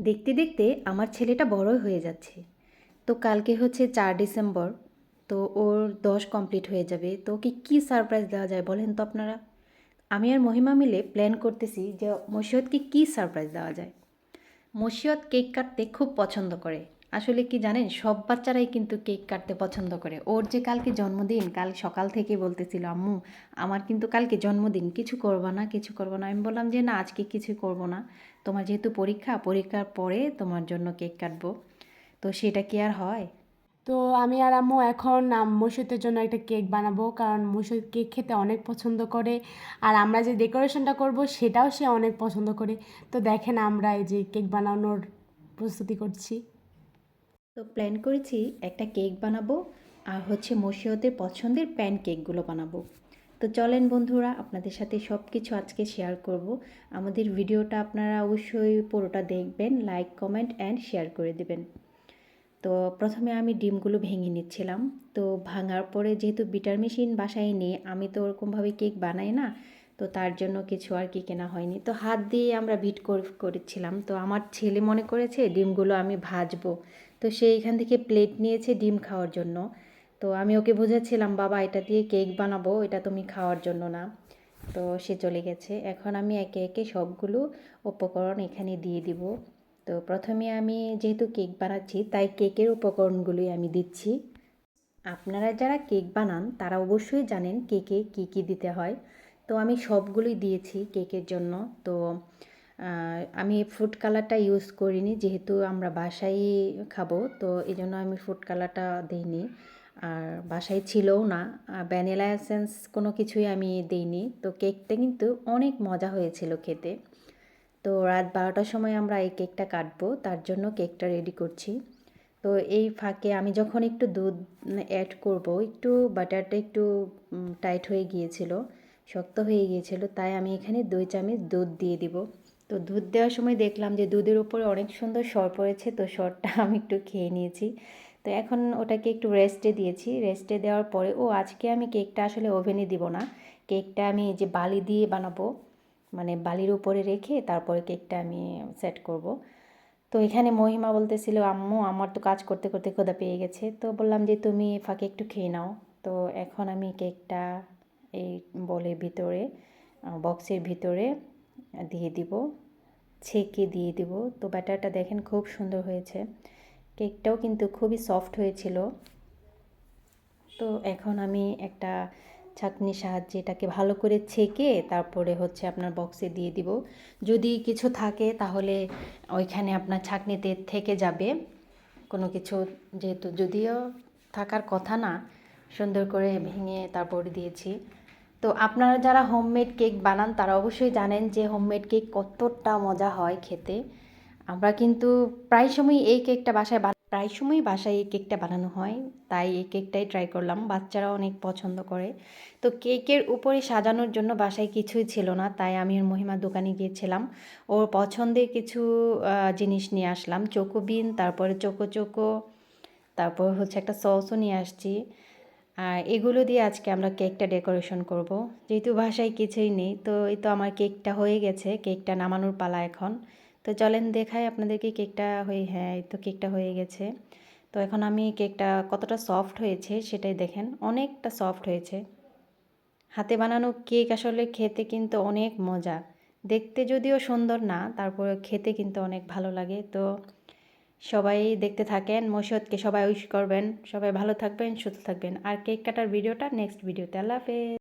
দেখতে দেখতে আমার ছেলেটা বড়ই হয়ে যাচ্ছে। তো কালকে হচ্ছে চার ডিসেম্বর, তো ওর দশ কমপ্লিট হয়ে যাবে। তো ওকে কী সারপ্রাইজ দেওয়া যায় বলেন তো আপনারা? আমি আর মহিমা মিলে প্ল্যান করতেছি যে মসিয়তকে কী সারপ্রাইজ দেওয়া যায়। মসিয়ত কেক কাটতে খুব পছন্দ করে। আসলে কি জানেন, সব বাচ্চারাই কিন্তু কেক কাটতে পছন্দ করে। ওর যে কালকে জন্মদিন, কাল সকাল থেকে বলতেছিল, আম্মু, আমার কিন্তু কালকে জন্মদিন, কিছু করব না, কিছু করব না। আমি বললাম যে, না, আজকে কিছু করব না। তোমার যেহেতু পরীক্ষা, পরীক্ষার পরে তোমার জন্য কেক কাটবো। তো সেটা কি আর হয়? তো আমি আর আম্মু এখন মসজিদের জন্য একটা কেক বানাবো, কারণ মসজিদ কেক খেতে অনেক পছন্দ করে। আর আমরা যে ডেকোরেশনটা করব, সেটাও সে অনেক পছন্দ করে। তো দেখেন আমরা এই যে কেক বানানোর প্রস্তুতি করছি। তো প্ল্যান করেছি একটা কেক বানাবো আর হচ্ছে মসিয়তের পছন্দের প্যান কেকগুলো বানাবো। তো চলেন বন্ধুরা, আপনাদের সাথে সব কিছু আজকে শেয়ার করব। আমাদের ভিডিওটা আপনারা অবশ্যই পুরোটা দেখবেন লাইক কমেন্ট অ্যান্ড শেয়ার করে দেবেন। তো প্রথমে আমি ডিমগুলো ভেঙে নিচ্ছিলাম। তো ভাঙার পরে যেহেতু বিটার মেশিন বাসায় নিয়ে আমি তো ওরকমভাবে কেক বানাই না, তো তার জন্য কিছু আর কি কেনা হয়নি। তো হাত দিয়ে আমরা বিট করেছিলাম। তো আমার ছেলে মনে করেছে, ডিমগুলো আমি ভাজবো। তো সে এখান থেকে প্লেট নিয়েছে ডিম খাওয়ার জন্য। তো আমি ওকে বোঝাচ্ছিলাম, বাবা, এটা দিয়ে কেক বানাবো, এটা তুমি খাওয়ার জন্য না। তো সে চলে গেছে। এখন আমি একে একে সবগুলো উপকরণ এখানে দিয়ে দিব। তো প্রথমে আমি যেহেতু কেক বানাচ্ছি, তাই কেকের উপকরণগুলোই আমি দিচ্ছি। আপনারা যারা কেক বানান, তারা অবশ্যই জানেন কেকে কী কী দিতে হয়। তো আমি সবগুলোই দিয়েছি কেকের জন্য। তো আমি ফুড কালারটা ইউজ করিনি, যেহেতু আমরা বাসায় খাব, তো এই জন্য আমি ফুড কালারটা দিইনি। আর বাসায় ছিলও না ভ্যানিলা এসেন্স কোনো কিছুই আমি দিইনি। তো কেকটা কিন্তু অনেক মজা হয়েছিল খেতে। তো রাত বারোটার সময় আমরা এই কেকটা কাটবো, তার জন্য কেকটা রেডি করছি। তো এই ফাঁকে আমি যখন একটু দুধ অ্যাড করব, একটু বাটারটা একটু টাইট হয়ে গিয়েছিল, শক্ত হয়ে গিয়েছিল, তাই আমি এখানে দুই চামচ দুধ দিয়ে দিব। তো দুধ দেওয়ার সময় দেখলাম যে দুধের উপরে অনেক সুন্দর সর পড়েছে, তো সরটা আমি একটু খেয়ে নিয়েছি। তো এখন ওটাকে একটু রেস্টে দিয়েছি। রেস্টে দেওয়ার পরে, ও আজকে আমি কেকটা আসলে ওভেনে দিব না। কেকটা আমি যে বালি দিয়ে বানাবো মানে বালির উপরে রেখে তারপরে কেকটা আমি সেট করব। তো এখানে মহিমা বলতেছিল, আম্মু, আমার তো কাজ করতে করতে খোদা পেয়ে গেছে। তো বললাম যে, তুমি ফাঁকে একটু খেয়ে নাও। তো এখন আমি কেকটা এই বলের ভিতরে বক্সের ভিতরে দিয়ে দিব, ছেঁকে দিয়ে দিব। তো ব্যাটারটা দেখেন খুব সুন্দর হয়েছে। কেকটাও কিন্তু খুবই সফট হয়েছিল। তো এখন আমি একটা ছাঁকনির সাহায্যে এটাকে ভালো করে ছেঁকে তারপরে হচ্ছে আপনার বক্সে দিয়ে দিব। যদি কিছু থাকে তাহলে ওইখানে আপনার ছাঁকনিতে থেকে যাবে। কোনো কিছু যেহেতু যদিও থাকার কথা না, সুন্দর করে ভেঙে তারপর দিয়েছি। তো আপনারা যারা হোমমেড কেক বানান, তারা অবশ্যই জানেন যে হোমমেড কেক কতটা মজা হয় খেতে। আমরা কিন্তু প্রায় সময় এই কেকটা বাসায় প্রায় সময় বাসায় এই কেকটা বানানো হয়। তাই এই কেকটাই ট্রাই করলাম। বাচ্চারা অনেক পছন্দ করে। তো কেকের উপরে সাজানোর জন্য বাসায় কিছুই ছিল না। তাই আমি ওর মহিমার দোকানে গিয়েছিলাম। ওর পছন্দের কিছু জিনিস নিয়ে আসলাম। চোকোবিন তারপরে চোকো চোকো তারপর হচ্ছে একটা সসও নিয়ে আসছি। আর এগুলো দিয়ে আজকে আমরা কেকটা ডেকোরেশন করব। যেহেতু ভাষায় কিছুই নেই, তো এই তো আমার কেকটা হয়ে গেছে, কেকটা নামানোর পালা এখন। তো চলেন দেখাই আপনাদেরকে কেকটা হয়ে হ্যাঁ এই তো কেকটা হয়ে গেছে। তো এখন আমি কেকটা কতটা সফট হয়েছে সেটাই দেখেন, অনেকটা সফট হয়েছে। হাতে বানানো কেক আসলে খেতে কিন্তু অনেক মজা। দেখতে যদিও সুন্দর না তারপরে খেতে কিন্তু অনেক ভালো লাগে। তো সবাই দেখতে থাকেন মসিয়তকে সবাই উইশ করবেন। সবাই ভালো থাকবেন, সুস্থ থাকবেন। আর কেক কাটার ভিডিওটা নেক্সট ভিডিওতে আল্লাহ হাফেজ।